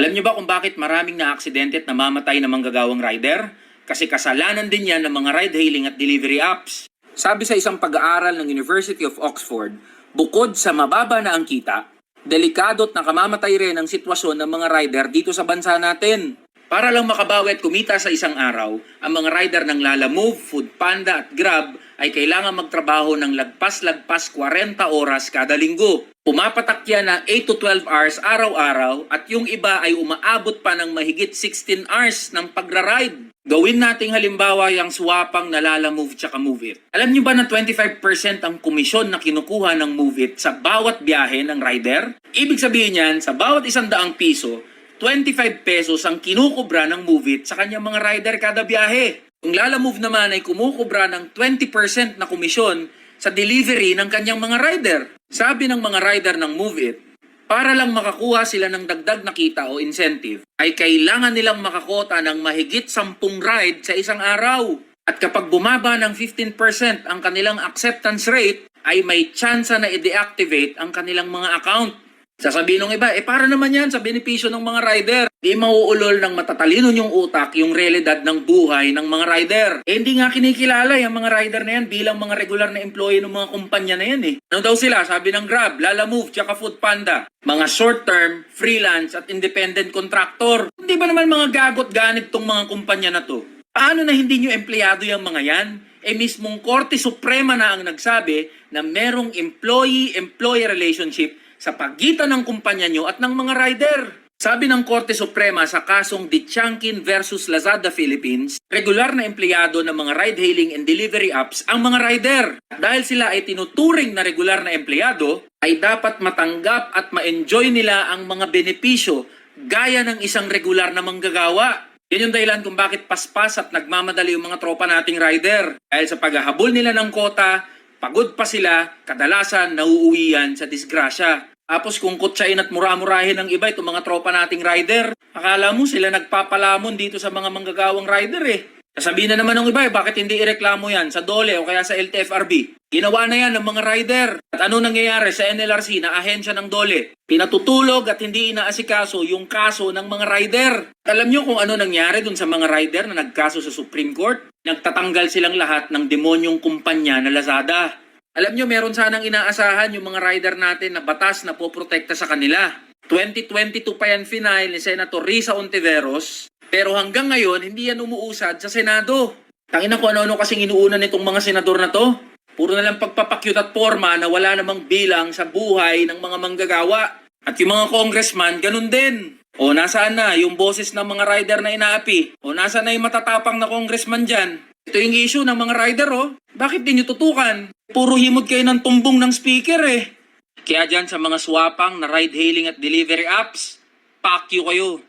Alam niyo ba kung bakit maraming na-aksidente at namamatay na manggagawang rider? Kasi kasalanan din yan ng mga ride-hailing at delivery apps. Sabi sa isang pag-aaral ng University of Oxford, bukod sa mababa na ang kita, delikado at nakamamatay rin ang sitwasyon ng mga rider dito sa bansa natin. Para lang makabawi at kumita sa isang araw, ang mga rider ng Lala Move, Food Panda at Grab ay kailangan magtrabaho ng lagpas-lagpas 40 oras kada linggo. Pumapatak yan na 8 to 12 hours araw-araw at yung iba ay umaabot pa ng mahigit 16 hours ng pagra-ride. Gawin nating halimbawa yung swapang na Lala Move tsaka Move It. Alam niyo ba na 25% ang komisyon na kinukuha ng Move It sa bawat biyahe ng rider? Ibig sabihin yan, sa bawat isang daang piso, 25 pesos ang kinukubra ng Move It sa kanyang mga rider kada biyahe. Yung Lala Move naman ay kumukubra ng 20% na komisyon sa delivery ng kanyang mga rider. Sabi ng mga rider ng Move It, para lang makakuha sila ng dagdag na kita o incentive, ay kailangan nilang makakota ng mahigit 10 ride sa isang araw. At kapag bumaba ng 15% ang kanilang acceptance rate, ay may tsansa na i-deactivate ang kanilang mga account. Sasabihin ng iba, eh para naman yan sa benepisyo ng mga rider. Di mauulol ng matatalino yung utak yung realidad ng buhay ng mga rider. Eh hindi nga kinikilala yung mga rider na yan bilang mga regular na employee ng mga kumpanya na yan eh. Ano daw sila? Sabi ng Grab, Lala Move, tsaka Food Panda. Mga short-term, freelance at independent contractor. Hindi ba naman mga gagot ganit tong mga kumpanya na to? Paano na hindi nyo empleyado yung mga yan? Eh mismong Korte Suprema na ang nagsabi na merong employee-employee relationship sa pagitan ng kumpanya nyo at ng mga rider. Sabi ng Korte Suprema sa kasong Ditchankin versus Lazada Philippines, regular na empleyado ng mga ride-hailing and delivery apps ang mga rider. Dahil sila ay tinuturing na regular na empleyado, ay dapat matanggap at ma-enjoy nila ang mga benepisyo gaya ng isang regular na manggagawa. Yan yung dahilan kung bakit paspas at nagmamadali yung mga tropa nating rider. Dahil sa paghahabol nila ng kota, pagod pa sila, kadalasan nauuwi yan sa disgrasya. Tapos kung kutsain at mura-murahin ng iba itong mga tropa nating rider, akala mo sila nagpapalamon dito sa mga manggagawang rider eh. Sasabihin na naman ng iba eh, bakit hindi ireklamo yan sa DOLE o kaya sa LTFRB? Ginawa na yan ng mga rider. At ano nangyayari sa NLRC na ahensya ng DOLE? Pinatutulog at hindi inaasikaso yung kaso ng mga rider. At alam nyo kung ano nangyari dun sa mga rider na nagkaso sa Supreme Court? Nagtatanggal silang lahat ng demonyong kumpanya na Lazada. Alam nyo, meron sanang inaasahan yung mga rider natin na batas na poprotekta sa kanila. 2022 pa yan final ni Senator Risa Ontiveros, pero hanggang ngayon, hindi yan umuusad sa Senado. Tangina ko ano-ano kasing inuuna nitong mga senador na to. Puro na lang pagpapakyut at forma na wala namang bilang sa buhay ng mga manggagawa. At yung mga congressman, ganun din. O nasaan na yung boses ng mga rider na inaapi? O nasaan na yung matatapang na congressman dyan? Ito yung issue ng mga rider oh. Bakit di nyo tutukan? Puro himod kayo ng tumbong ng speaker eh. Kaya dyan sa mga swapang na ride-hailing at delivery apps, pack you kayo.